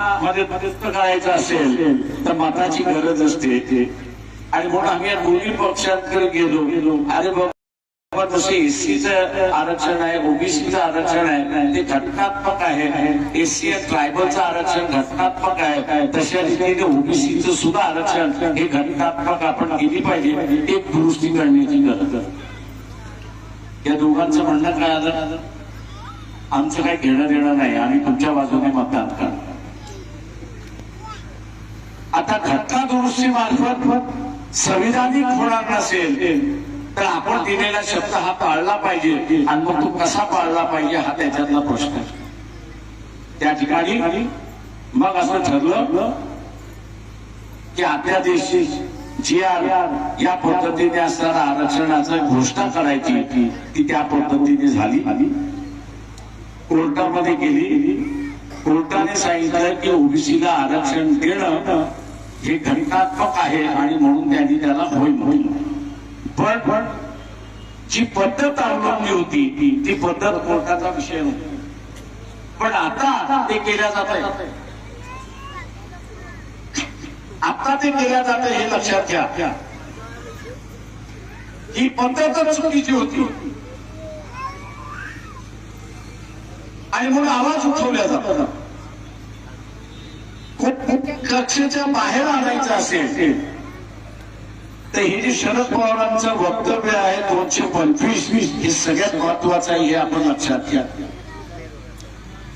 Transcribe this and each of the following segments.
मध्ये मदत करायचं असेल तर मताची गरज असते. आणि म्हणून आम्ही दोन्ही पक्षांकडे गेलो. अरे बाबा जसे एससीचं आरक्षण आहे ओबीसीचं आरक्षण आहे ते घटनात्मक आहे. एससी ट्रायबलचं आरक्षण घटनात्मक आहे. तशा रीतीने ओबीसीचं सुद्धा आरक्षण हे घटनात्मक आपण केली पाहिजे एक दुरुस्ती करण्याची गरज या दोघांचं म्हणणं काय आलं? आमचं काही घेणं देणं नाही. आम्ही तुमच्या बाजूने मतदान करणार. आता घटना दुरुस्ती मार्फत संविधानिक होणार नसेल तर आपण दिलेला शब्द हा पाळला पाहिजे. आणि मग तो कसा पाळला पाहिजे हा त्याच्यातला प्रश्न. त्या ठिकाणी मग असं ठरलं की अध्यादेश जी आर या पद्धतीने असणारा आरक्षणाचं घोषणा करायची ती त्या पद्धतीने झाली. कोर्टामध्ये गेली. कोर्टाने सांगितलं की ओबीसीला आरक्षण देणं हे घटनात्मक आहे आणि म्हणून त्यांनी त्याला होय म्हणून. पण पण जी पद्धत अवलंबली होती ती पद्धत कोर्टाचा विषय नव्हता पण आता ते केल्या जात आहे आता ते केल्या जात हे लक्षात घ्या. ही पद्धतच चुकीची होती. आणि म्हणून आवाज उठवल्या जातो. कक्षेच्या बाहेर आणायचं असेल तर हे जे शरद पवारांचं वक्तव्य आहे दोनशे पंचवीस हे सगळ्यात महत्वाचं आहे हे आपण लक्षात घ्या.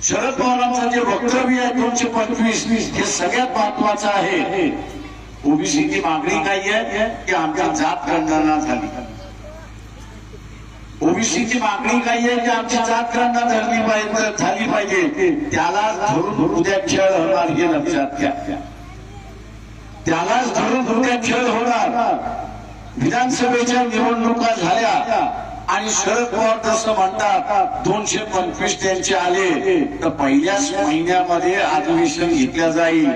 शरद पवारांचं जे वक्तव्य आहे दोनशे पंचवीस हे सगळ्यात महत्वाचं आहे. ओबीसीची मागणी काही आहे की आमच्या जात गणना झाली. ओबीसीची मागणी काही आहे की आमची जात गणना झाली पाहिजे झाली पाहिजे. त्याला धरून उद्या खेळ होणार हे लक्षात घ्या. त्यालाच धरून उद्या खेळ होणार. विधानसभेच्या निवडणुका झाल्या आणि शरद पवार जसं म्हणतात दोनशे पंचवीस त्यांचे आले. तर पहिल्याच महिन्यामध्ये अधिवेशन घेतल्या जाईल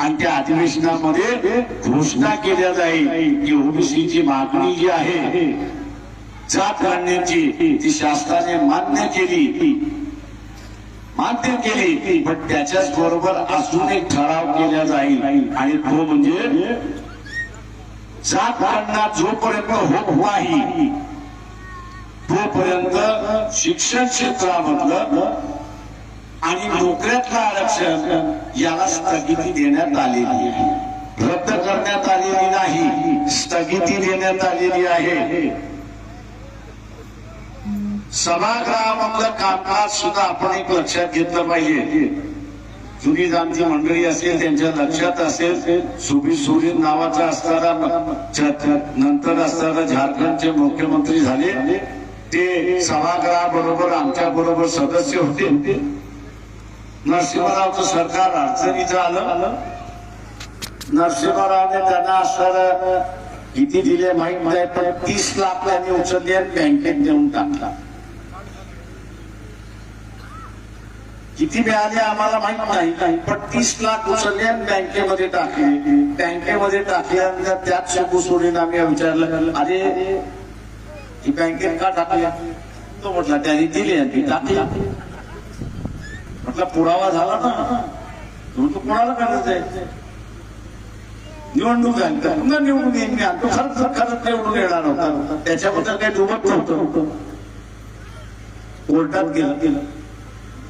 आणि त्या अधिवेशनामध्ये घोषणा केल्या जाईल की ओबीसीची मागणी जी आहे जात घालण्याची ती शासनाने मान्य केली. मान्य केली पण त्याच्याच बरोबर अजून एक ठराव केला जाईल. आणि तो म्हणजे जात गणना जोपर्यंत होत नाही तोपर्यंत शिक्षण क्षेत्रामधलं आणि नोकऱ्यातलं आरक्षण याला स्थगिती देण्यात आलेली आहे. रद्द करण्यात आलेली नाही स्थगिती देण्यात आलेली आहे. सभागृहामधलं कामकाज सुद्धा आपण एक लक्षात घेतलं पाहिजे. जुनी जाणती मंडळी असेल त्यांच्या लक्षात असेल सुबी सुरीन नावाचा असताना नंतर असताना झारखंडचे मुख्यमंत्री झाले. ते सभागृहाबरोबर आमच्या बरोबर सदस्य होते. नरसिंहरावचं सरकार अडचणीचं आलं. नरसिंहरावने त्यांना असणारं किती दिले माहीत नाही पण तीस लाख त्यांनी उचलले बँकेत देऊन टाकला. किती मिळाले आम्हाला माहीत नाही. पण तीस लाख उचलले बँकेमध्ये टाकले. बँकेमध्ये टाकल्यानंतर त्याच शेकू सोडून आम्ही विचारलं अरे ही बँकेत का टाकल्या तो म्हटला त्यांनी दिली आणि ती टाकली. म्हटलं पुरावा झाला ना. म्हणून तो कोणाला करायचं आहे? निवडणूक झाली तर पुन्हा निवडून येईन मी आणि तो खरंच खरंच निवडून येणार होता त्याच्याबद्दल काही दुबत नव्हतं. कोर्टात गेलं गेलं.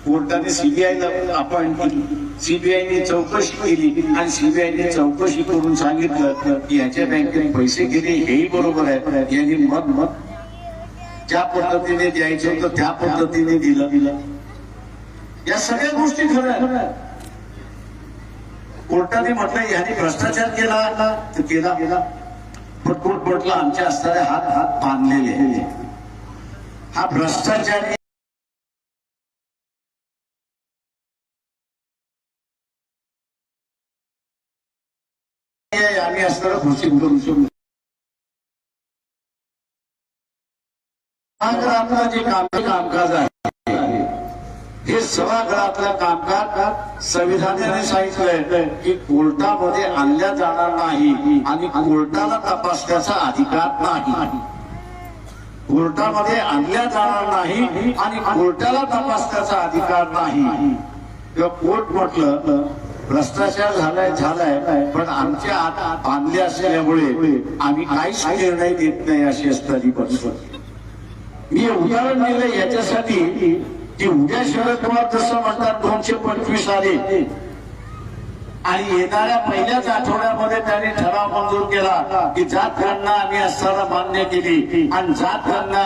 कोर्टाने सीबीआयला अपॉइंट सीबीआयने चौकशी केली आणि सीबीआयने चौकशी करून सांगितलं की याच्या बँकेने पैसे गेले हेही बरोबर आहे. यांनी मत मत ज्या पद्धतीने द्यायचं होतं त्या पद्धतीने दिलं. दिलं या सगळ्या गोष्टी खऱ्या कोर्टाने म्हटलं याने भ्रष्टाचार केला. तर केला. गेला पण कोर्ट म्हटलं आमच्या असणारे हात हात बांधलेले हा भ्रष्टाचार आम्ही असणारं शकतो सभागृहातलं जे काम कामकाज आहे हे सभागृहातलं कामकाज संविधानाने सांगितलंय की कोर्टामध्ये आणल्या जाणार नाही आणि कोर्टाला तपासण्याचा अधिकार नाही कोर्टामध्ये आणल्या जाणार नाही आणि कोर्टाला तपासण्याचा अधिकार नाही तेव्हा कोर्ट म्हटलं भ्रष्टाचार झालाय झालाय पण आमच्या आत बांधले असल्यामुळे आम्ही काहीच निर्णय देत नाही अशी असणारी परिस्थिती. मी उदाहरण दिलं याच्यासाठी की उद्या शरद पवार जसं म्हणतात दोनशे पंचवीस आले आणि येणाऱ्या पहिल्याच आठवड्यामध्ये त्यांनी ठराव मंजूर केला की जात गणना आम्ही असताना मान्य केली. आणि जात गणना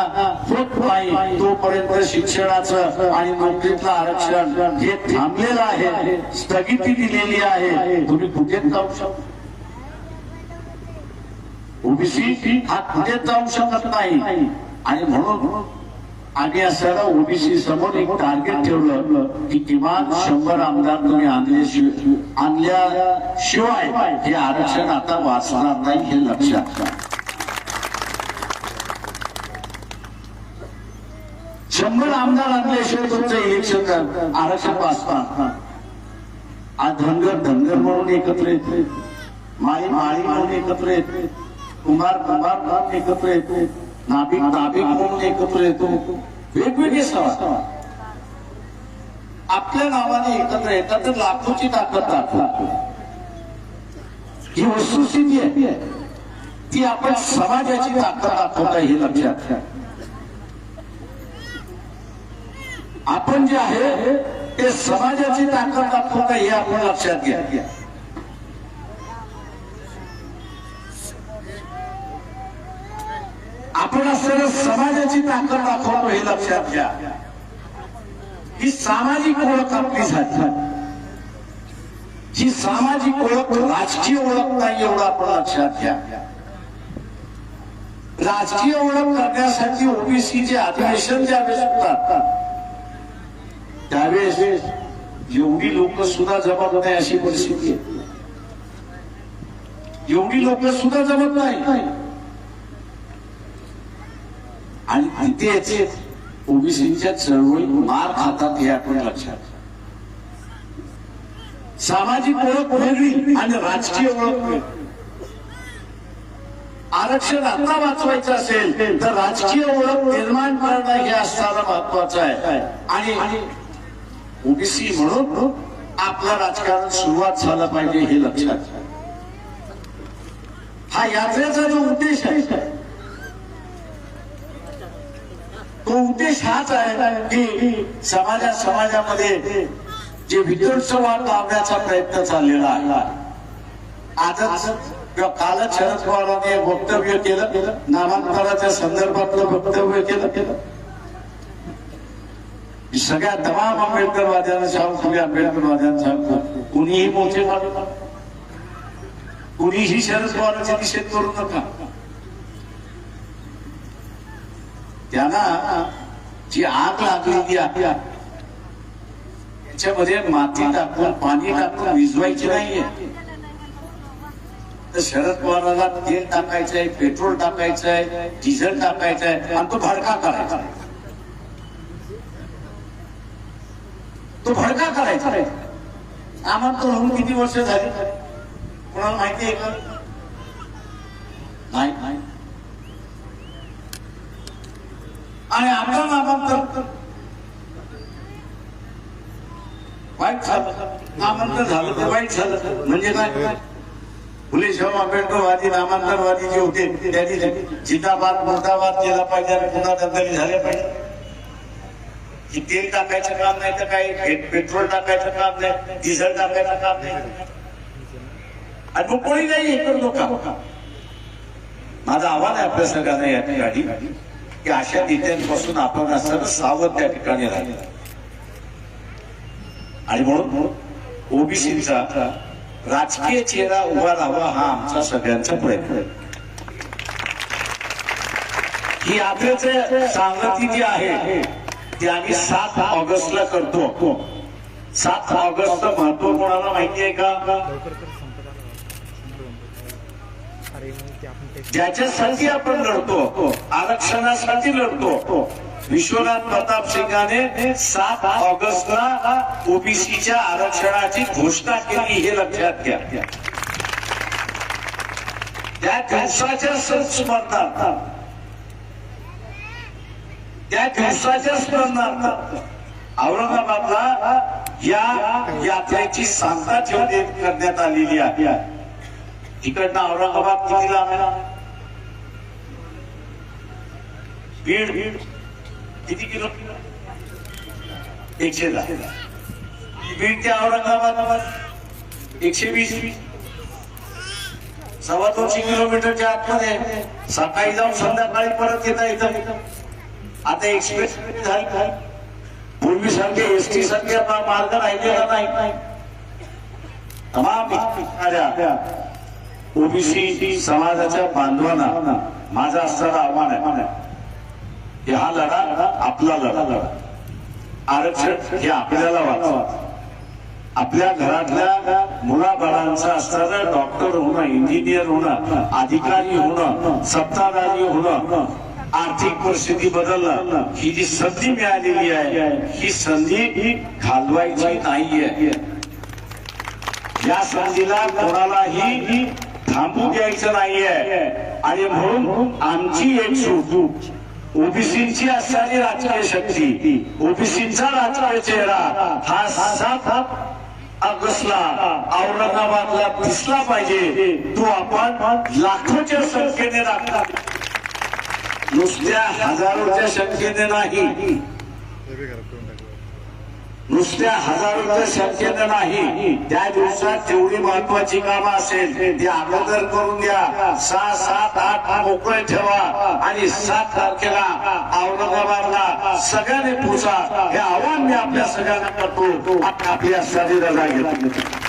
होत नाही तोपर्यंत शिक्षणाचं आणि नोकरीतलं आरक्षण हे थांबलेलं आहे. स्थगिती दिलेली आहे. तुम्ही कुठेच जाऊ शकता? ओबीसी हा कुठेच जाऊ शकत नाही? आणि म्हणून आम्ही असताना ओबीसी समोर एक टार्गेट ठेवलं की किमान शंभर आमदार तुम्ही आणल्याशिवाय आणल्याशिवाय हे आरक्षण आता वाचणार नाही हे लक्षात घ्या शंभर आमदार आणल्याशिवाय तुमचं इलेक्शन आरक्षण वाचणार आज धनगर धनगर म्हणून एकत्र येते. माळी माळी म्हणून एकत्र येते. कुमार कुमार म्हणून एकत्र येते. नाभिक नाभिक म्हणून एकत्र येतो. वेगवेगळे सण. आपल्या नावाने एकत्र येतात तर लाखोची ताकद दाखवतात ही वस्तुस्थिती आहे. ती आपण समाजाची ताकद दाखवता हे लक्षात. घ्या आपण जे आहे ते समाजाची ताकद दाखवता हे आपण लक्षात घ्या. आपण असलेल्या समाजाची ताकद दाखवतो हे लक्षात घ्या. ही सामाजिक ओळख आपली झाली. जी सामाजिक ओळख राजकीय ओळख नाही एवढं आपण लक्षात घ्या. राजकीय ओळख करण्यासाठी ओबीसीचे अधिवेशन ज्यावेळेस होतात त्यावेळेस एवढी लोक सुद्धा जमत नाही अशी परिस्थिती एवढी लोक सुद्धा जमत नाही. आणि तिथेच ओबीसीच्या चळवळी मार खातात हे आपण लक्षात सामाजिक ओळख वेगळी आणि राजकीय ओळख वेगळी आरक्षण आता वाचवायचं असेल तर राजकीय ओळख निर्माण करणं हे असणारं महत्वाचं आहे. आणि ओबीसी म्हणून आपलं राजकारण सुरुवात झालं पाहिजे हे लक्षात हा यात्रेचा जो उद्देश आहे तो उद्देश हाच आहे की समाजा समाजामध्ये जे विध्वंसवाद लावण्याचा प्रयत्न चाललेला आहे? आजच किंवा कालच शरद पवारांनी वक्तव्य केलं नामांतराच्या संदर्भातलं वक्तव्य केलं. केलं सगळ्या तमाम आंबेडकरवाद्यांना सांगतो तुम्ही आंबेडकरवाद्यांना सांगतो कुणीही मोठे कुणीही शरद पवारांची निषेध करू नका. त्यांना जी आग लागलेली आहे त्याच्यामध्ये माती टाकून पाणी टाकून विजवायची नाहीये. तर शरद पवारांना तेल टाकायचंय पेट्रोल टाकायचंय आहे डिझेल टाकायचंय आणि तो भडका करायचा. तो भडका करायचा. आम्हाला तो होऊन किती वर्ष झाली? कोणाला माहिती आहे का? नाही नाही आणि आपलं नामांतर वाईट झालं. नामांतर झालं तर वाईट झालं. म्हणजे काय? फुले शाहू आंबेडकरवादी नामांतरवादी जे होते त्यांनी जिंदाबाद मुर्दाबाद केला पाहिजे आणि पुन्हा दंगली झाल्या पाहिजे. की तेल टाकायचं काम नाही तर काही पेट्रोल टाकायचं काम नाही डिझेल टाकायचं काम नाही. आणि मग कोणी नाही हे करू नका माझा आव्हान आहे आपल्या सगळ्यांना या ठिकाणी. की अशा नेत्यांपासून आपण असं सावध त्या ठिकाणी राहिलं. आणि म्हणून ओबीसीचा राजकीय चेहरा उभा राहावा हा आमचा सगळ्यांचा प्रयत्न. आहे ही यात्रेचे सांगती जी आहे ती आम्ही सात ऑगस्टला करतो. सात ऑगस्ट महत्त्व कोणाला माहिती आहे का अरे मग ते आपण ते ज्याच्यासाठी आपण लढतो आरक्षणासाठी लढतो विश्वनाथ प्रताप सिंगाने सात ऑगस्टला ओबीसीच्या आरक्षणाची घोषणा केली हे लक्षात घ्या. त्या दिवसाच्या संस्मरणार्थ त्या दिवसाच्या स्मरणार्थ औरंगाबादला या यात्रेची सांगता ठेवण्यात करण्यात आलेली आहे. तिकडनं औरंगाबाद किती लांब आहे बीड किती किलो? एकशे दहा. बीड ते औरंगाबाद एकशे वीस. सव्वा दोनशे किलोमीटरच्या आतमध्ये सकाळी जाऊन संध्याकाळी परत येता येतं. आता एक्सप्रेस झाली. पूर्वी सारखे एस टी सारखे मार्ग राहिलेला नाही. तमाम ओबीसी समाजाच्या बांधवांना माझा असणारा आव्हान आहे. की हा लढा आपला लढा लढा. आरक्षण हे आपल्याला वाचवा. आपल्या घरातल्या मुलाबाळांचं असणारं डॉक्टर होणं इंजिनियर होणं अधिकारी होणं सत्ताधारी होणं आर्थिक परिस्थिती बदलणं ही जी संधी मिळालेली आहे ही संधी घालवायची नाहीये. या संधीला कोणालाही थांबू द्यायचं नाहीये. आणि म्हणून आमची एक सूट ओबीसीची असणारी राजकीय शक्ती ओबीसीचा राजकीय चेहरा हा सात ऑगस्टला औरंगाबादला दिसला पाहिजे. तो आपण लाखोच्या संख्येने दाखला नुसत्या हजारोच्या संख्येने नाही. नुसत्या हजारोच्या संख्येनं नाही. त्या दिवसात तेवढी महत्वाची कामं असेल ती अगोदर करून द्या. सहा सात आठ मोकळे ठेवा आणि सात तारखेला औरंगाबादला सगळ्यांनी पोचा हे आव्हान मी आपल्या सगळ्यांना करतो. आपल्या शरीराला घेतो.